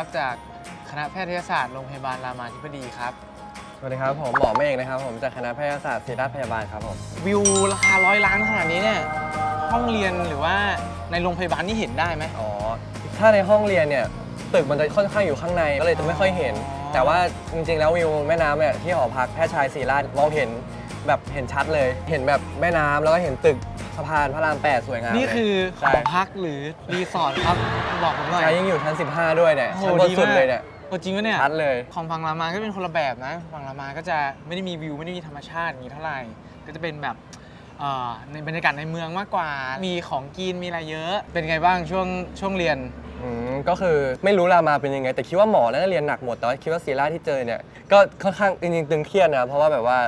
ครับจากคณะแพทยศาสตร์โรงพยาบาลรามาธิบดีครับ สวัสดีครับผมหมอเมฆนะครับผมจากคณะแพทยศาสตร์ศิริราชพยาบาลครับผมวิวราคาร้อยล้านขนาดนี้เนี่ยห้องเรียนหรือว่าในโรงพยาบาลนี่เห็นได้ไหมอ๋อถ้าในห้องเรียนเนี่ยตึกมันจะค่อนข้างอยู่ข้างในก็เลยจะไม่ค่อยเห็นอ๋อแต่ว่าจริงๆ แล้ววิวแม่น้ำเนี่ยที่หอพักแพทย์ชายศรีราชมองเห็นแบบเห็นชัดเลย เห็นแบบแม่น้ำแล้วก็เห็นตึกสะพานพระรามแปดสวยงามนี่คือหใช่อพักหรือรีสอร์ทครับบอกผมหน่อย ใช่ยิ่งอยู่ชั้น 15 ด้วยเนี่ยโอ้โหชั้นบนดีสุดมากเลยเนี่ยโอ้จริงปะเนี่ยชัดเลย ของฝั่งรามาก็เป็นคนละแบบนะฝั่งรามาก็จะไม่ได้มีวิวไม่ได้มีธรรมชาติอย่างนี้เท่าไหร่ก็จะเป็นแบบเอ่อในบรรยากาศในเมืองมากกว่า มีของกินมีอะไรเยอะ เป็นไงบ้างช่วงช่วงเรียน อืมก็คือไม่รู้รามาเป็นยังไง แต่คิดว่าหมอน่าจะเรียนหนักหมดแต่ว่าคิดว่าศิริราชที่เจอเนี่ยก็ค่อนข้างจริงๆตึงเครียดนะเพราะว่าแบบว่า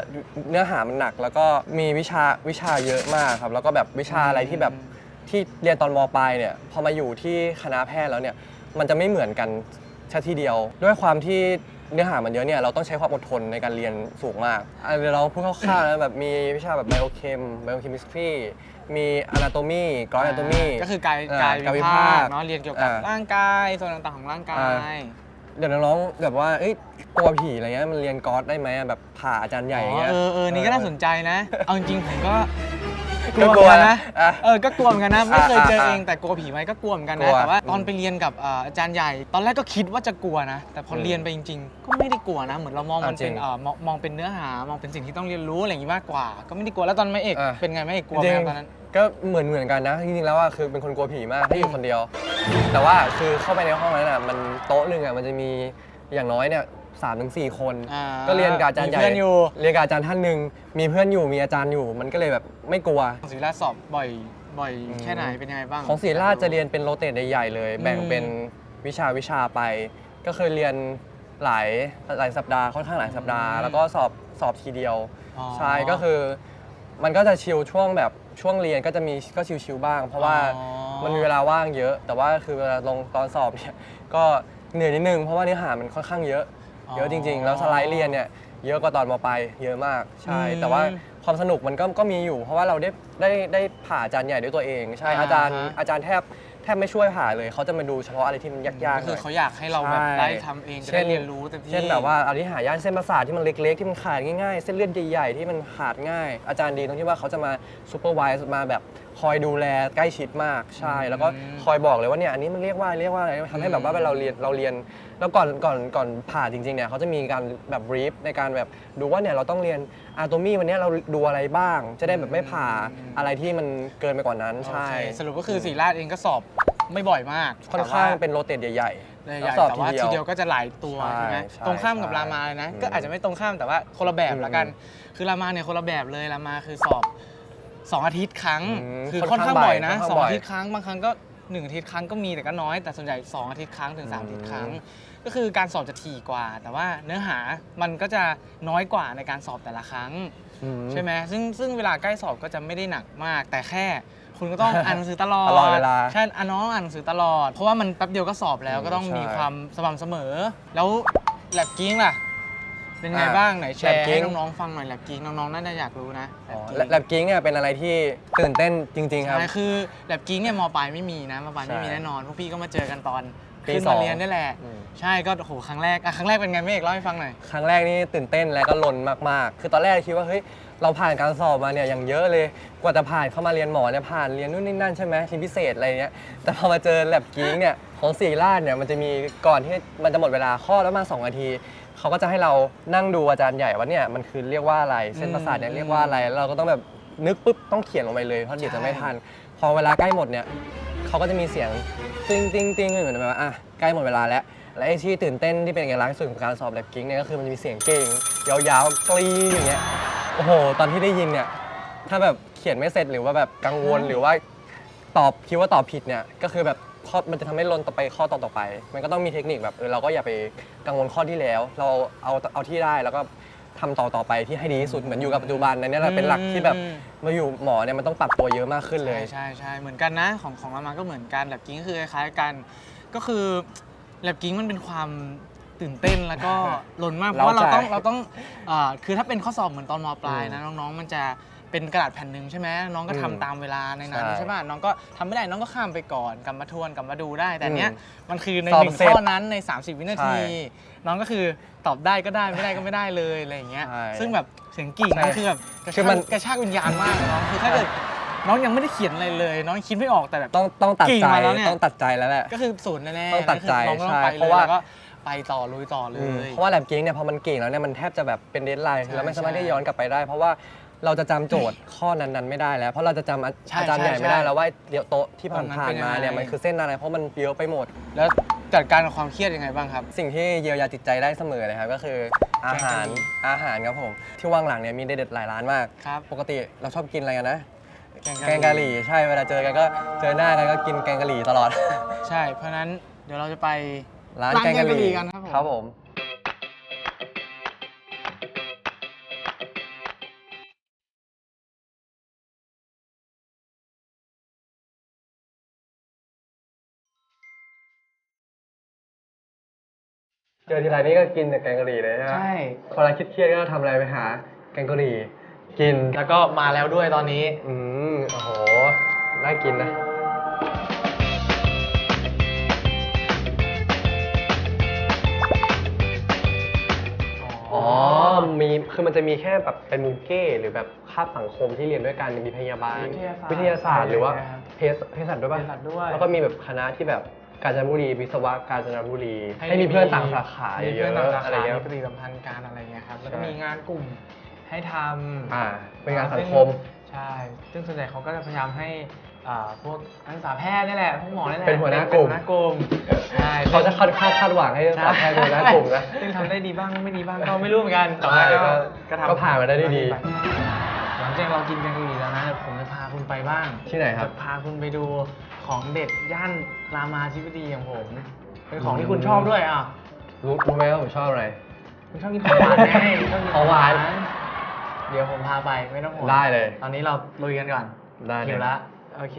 เนื้อหามันหนักแล้วก็มีวิชาวิชาเยอะมากครับ แล้วก็แบบวิชาอะไรที่แบบที่เรียนตอนมปลายเนี่ยพอมาอยู่ที่คณะแพทย์แล้วเนี่ยมันจะไม่เหมือนกันชทีเดียว ด้วยความที่ เนื้อหามันเยอะเนี่ยเราต้องใช้ความอดทนในการเรียนสูงมากอะเดี๋ยวเราพูดคร่าวๆนะแบบมีวิชาแบบไบโอเคมไบโอเคมิสทรีมีอนาโตมีกรออนาโตมี ก็คือกายอ่ากายกายวิวิภาภาคคเนาะเรียนเกี่ยวกับอ่าร่างกายส่วนต่างๆของร่างกาอ่า ย เดี๋ยวน้องๆแบบว่าเอ้ยตัวผีอะไรเงี้ยมันเรียนกอสได้ไหมอะแบบผ่าอาจารย์ใหญ่อย่างเงี้ยเออเออนี่ก็น่าสนใจนะ เอาจริงๆผมก็ กก็ลัวกลัวเหมือนกันนะอะเออก็กลัวเหมือนกันนะไม่เคยเจออะเออะงแต่กลัวผีไหมก็กลัวเหมือนกันกลันะวแต่ว่าตอนอืมไปเรียนกับเอ่ออาจารย์ใหญ่ ตอนแรกก็คิดว่าจะกลัวนะ แต่พออมเรียนไปจริง ๆ ก็ไม่ได้กลัวนะ เหมือนเรามองมันอะจริเป็นงเอ่อมองมองเป็นเนื้อหามองเป็นสิ่งที่ต้องเรียนรู้อะไรอย่างนี้มากกว่า ก็ไม่ได้กลัวแล้วตอนไม่เอกอะ เป็นไงไม่เอกกลัวไหมจริคงรับตอนนั้น ก็เหมือนเหมือนกันนะจริงๆแล้วว่าคือเป็นคนกลัวผีมากที่อยู่คนเดียว แต่ว่าคือเข้าไปในห้องนั้นอะมันโต๊ะหนึ่งอะมันจะมีอย่างน้อยเนี่ย สามถึงสี่คน อ่าก็เรียนกับอาจารย์ใหญ่มีเพื่อนอยู่ เรียนกับอาจารย์ท่านหนึ่งมีเพื่อนอยู่มีอาจารย์อยู่ มันก็เลยแบบไม่กลัวศิริราชสอบบ่อยบ่อยอืมแค่ไหนเป็นยังไงบ้าง ของศิริราชจะเรียนเป็นโรเตทใหญ่ๆเลย แบ่งอืมเป็นวิชาวิชาไป ก็คือเรียนหลายหลายสัปดาห์ค่อนข้างหลายสัปดาห์แล้วก็สอบสอบทีเดียวอ๋อใช่ก็คือ มันก็จะชิลช่วงแบบช่วงเรียนก็จะมีก็ชิลๆบ้าง เพราะว่าอ๋อ มันมีเวลาว่างเยอะ แต่ว่าคือเวลาลงตอนสอบเนี่ยก็เหนื่อยนิดนึงเพราะว่าเนื้อหามันค่อนข้างเยอะ เยอะจริง ๆ แล้วสไลด์เรียนเนี่ยเยอะกว่าตอนมปลายเยอะมากใช่ อืมแต่ว่าความสนุกมันก็ก็มีอยู่ เพราะว่าเราได้ได้ได้ผ่าอาจารย์ใหญ่ด้วยตัวเอง ใช่อ่าอาจารย์ฮะ อาจารย์แทบแทบไม่ช่วยผ่าเลยเขาจะมาดูเฉพาะอะไรที่มันยากก็ๆหคืน่ออย เขาอยากให้เราแบบใช่ ได้ทำเองจะได้เรียนรู้เต็มที่ เช่นแบบว่าอธิหายย่านเส้นประสาทที่มันเล็กๆ ที่มันขาดง่ายๆ เส้นเลือดใหญ่ๆ ที่มันขาดง่าย อาจารย์ดีตรงที่ว่าเขาจะมาซูเปอร์วิสมาแบบคอยดูแลใกล้ชิดมากใช่ แล้วก็อืมคอยบอกเลยว่าเนี่ยอันนี้มันเรียกว่าเรียกว่าอะไรทำให้แบบว่าเวลาเราเรียนเราเรียน แล้วก่อนก่อนก่อนผ่าจริงๆเนี่ยเขาจะมีการแบบบรีฟในการแบบดูว่าเนี่ยเราต้องเรียนอะโตมีวันเนี้ยเราดูอะไรบ้าง จะได้แบบไม่ผ่าอะไรที่มันเกินไปกว่านั้นใช่ โอเคสรุปก็คือสีราชเองก็สอบไม่บ่อยมากค่อนข้างเป็นโรเตทใหญ่แต่ๆว่าแล้วสอบแต่ทีว่าเดีทียวเดียวก็จะหลายตัวใช่ใช่ไหมใช่ตรงข้ามกับใช่รามาเลยนะ อืมก็อาจจะไม่ตรงข้ามแต่ว่าคนละแบบอืมละกัน คือรามาเนี่ยคนละแบบเลยรามาคือสอบสองอาทิตย์ครั้ง อืมคือค่ค่ออนนข้าข้างงบ่อยนะบ่อยสองค่อนข้างบ่อยอาทิตย์ครั้งบางครั้งก็ หนึ่งอาทิตย์ครั้งก็มีแต่ก็น้อยแต่ส่วนใหญ่สองอาทิตย์ครั้งถึงสามอาทิตย์ครั้ง ก็คือการสอบจะถี่กว่า แต่ว่าเนื้อหามันก็จะน้อยกว่าในการสอบแต่ละครั้ง อืม ใช่ไหมซึ่งซึ่งเวลาใกล้สอบก็จะไม่ได้หนักมาก แต่แค่คุณก็ต้อง อ่านหนังสือตลอดตลอดเวลาใช่อ่านน้องอ่านหนังสือตลอด เพราะว่ามันแป๊บเดียวก็สอบแล้วอืมก็ต้องมีใช่ ความสม่ำเสมอ แล้วแลบกิ้งล่ะ เป็นไงอะบ้างไหนแชร์ lab ให้กิ้งน้องๆฟังหน่อยแลบกิ้งน้องๆน่าจะอยากรู้นะอ๋อ lab แลบกิ้งเนี่ยเป็นอะไรที่ตื่นเต้นจริง ๆ ครับ ใช่คือแลบกิ้งเนี่ยมปลายไม่มีนะมปลายไม่มีใช่แน่นอนพวกพี่ก็มาเจอกันตอนปีขึ้นสอมางเรียนนี่แหละ อืม ใช่ก็โอ้โหครั้งแรกอะครั้งแรกเป็นไงเมฆเล่าให้ฟังหน่อยครั้งแรกนี่ตื่นเต้นและก็ลนมาก ๆ คือตอนแรกคิดว่าเฮ้ยเราผ่านการสอบมาเนี่ยอย่างเยอะเลย กว่าจะผ่านเข้ามาเรียนหมอเนี่ยผ่านเรียนนู่นนี่นั่นใช่ไหมทีมพิเศษอะไรเนี้ย แต่พอมาเจอแลบกิ้งเนี่ยของสีราชเนี่ยมันจะมีก่อนที่มันจะหมดเวลาข้อแล้วมา2นาที เขาก็จะให้เรานั่งดูอาจารย์ใหญ่ว่าเนี่ยมันคือเรียกว่าอะไรเส้นประสาทเนี่ยเรียกว่าอะไรแล้วเราก็ต้องแบบนึกปุ๊บต้องเขียนลงไปเลยเพราะเดี๋ยวจะไม่ทัน พอเวลาใกล้หมดเนี่ยเขาก็จะมีเสียงติ้งติ้งติ้งเหมือนแบบว่าอะใกล้หมดเวลาแล้วและไอ้ที่ตื่นเต้นที่เป็นเอกลักษณ์ที่สุดของการสอบแลบกิ้งเนี่ยก็คือมันมีเสียงเก่งยาวๆกรี๊ดอย่างเงี้ยโอ้โห ตอนที่ได้ยินเนี่ยถ้าแบบเขียนไม่เสร็จหรือว่าแบบกังวลหรือว่าตอบคิดว่าตอบผิดเนี่ยก็คือแบบ ข้อมันจะทำให้ลนต่อไปข้อต่อต่อไป มันก็ต้องมีเทคนิคแบบเออเราก็อย่าไปกังวลข้อที่แล้ว เราเอาเอาที่ได้แล้วก็ทำต่อต่อไปที่ให้ดีที่สุดเหมือนอยู่กับปัจจุบันในนี้แหละเป็นหลักที่แบบอืม มาอยู่หมอเนี่ยมันต้องปรับตัวเยอะมากขึ้นเลย ใช่ใช่ใช่เหมือนกันนะของของรามาก็เหมือนกันแลบกิ้งก็คือคล้ายๆกัน ก็คือแลบกิ้งมันเป็นความตื่นเต้นแล้วก็หล่นมากเพราะว่าเราเร้าใจต้องเราต้องเอ่อคือถ้าเป็นข้อสอบเหมือนตอนมปลายนะน้องๆ มันจะ เป็นกระดาษแผ่นหนึ่งใช่ไหมน้องก็ทำอืมตามเวลาในนั้นใช่ใช่ป่ะน้องก็ทำไม่ได้น้องก็ข้ามไปก่อนกลับมาทวนกลับมาดูได้ แต่เนี้ยอืมมันคือในสอบหนึ่งเสร็จข้อนั้นใน 30 วินาที ใช่น้องก็คือตอบได้ก็ได้ไม่ได้ก็ไม่ได้เลยอะไรอย่างเงี้ยใช่ซึ่งแบบเสียงกิ่งใช่นี่คือแบบกระคือชากมันกระชากวิญญาณมากน้องคือถ้าเกิดน้องยังไม่ได้เขียนอะไรเลย น้องคิดไม่ออกแต่แบบ ต้องต้องตัดกิ่งใจมาแล้วเนี่ย ต้องตัดใจแล้วแหละ ก็คือศูนย์แน่ๆต้องตัดใจน้องก็ต้องใช่ไปเพเลยราะว่า แล้วก็ไปต่อลุยต่อเลอืมย เพราะว่าแลบกิ้งเนี่ยพอมันเก่งแล้วเนี่ยมันแทบจะแบบเป็นเดทไลน์ใช่เราไม่สามารถใช่ ที่ย้อนกลับไปได้ เพราะว่า เราจะจำโจทย์ข้อนั้นๆไม่ได้แล้ว เพราะเราจะจำอาใช่อาจารย์ใช่ใหญ่ไม่ได้ใช่แล้วว่าเดี๋ยวโต๊ะที่ตอนนั้นผ่านเป็นยังๆมาเนี่ยไงมันคือเส้นอะไรเพราะมันเยอะไปหมด แล้วจัดการกับความเครียดยังไงบ้างครับ สิ่งที่เยียวยาจิตใจได้เสมอเลยครับก็คืออาหารแกงกะหรี่อาหารครับผม ที่ว่างหลังเนี่ยมีเด็ดๆหลายร้านมาก ครับปกติเราชอบกินอะไรกันนะแกงแกงกะหรี่ใช่เวลาเจอกันก็เจอหน้ากันก็กินแกงกะหรี่ตลอด ใช่ เพราะฉะนั้นเดี๋ยวเราจะไป ร้านร้านแกงกะหรี่แกงกะหรี่กันครับผม ครับผม จอทีไรนี่ก็กินแต่แกงกะหรี่เลยใช่ไหมใช่พอเราคิดเครียดๆก็ทำอะไรไปหาแกงกะหรี่กิน แล้วก็มาแล้วด้วยตอนนี้ อืมโอ้โห น่ากินนะ อ๋อ มี คือมันจะมีแค่แบบเป็นมูเก้หรือแบบคาบสังคมที่เรียนด้วยกัน มีพยาบาลวิทยาศาสตร์วิทยาศาสตร์หรือว่าอะไรอย่างเงี้ยครับเภสเภสัชด้วยป่ะเภสัชด้วย แล้วก็มีแบบคณะที่แบบ กาญจนบุรีวิศวะกาญจนบุรี ให้ให้มีเพื่อนต่างสาขามีเยเพื่อนอะต่างสาๆอะไรขาเงี้ย มีปฏิสัมพันธ์การอะไรเงี้ยครับ แล้วก็ใช่ มีงานกลุ่มให้ทำ อ่า เป็นงานสังคม ใช่ ซึ่งส่วนใหญ่เขาก็จะพยายามให้อ่าพวกนักศึกษาแพทย์นี่แหละ พวกหมอนี่แหละเป็นหัวหน้ากลุ่ม เป็นหัวหน้ากลุ่ม ใช่เขาจะคาดคาดคาดหวังให้สาวแพทย์เป็นหน้ากลุ่มนะ ซึ่งทำได้ดีบ้างไม่ดีบ้างก็ไม่รู้เหมือนกัน แต่ใช่ว่าก็ก็ก็ทำก็ผ่านมาได้ด้วยดีหลังจากเรากินกันดีแล้วนะเดี๋ยวผมจะพาคุณไปบ้างที่ไหนครับ จะพาคุณไปดูของเด็ดย่าน รามาธิบดีของผม เป็นของที่คุณชอบด้วยอะรู้รู้ไหมว่าผมชอบอะไรคุณชอบกินของหวานไงชอบกินของหวาน เดี๋ยวผมพาไปไม่ต้องห่วงได้เลย ตอนนี้เราลุยกันก่อนได้เลยหิวแล้วโอเค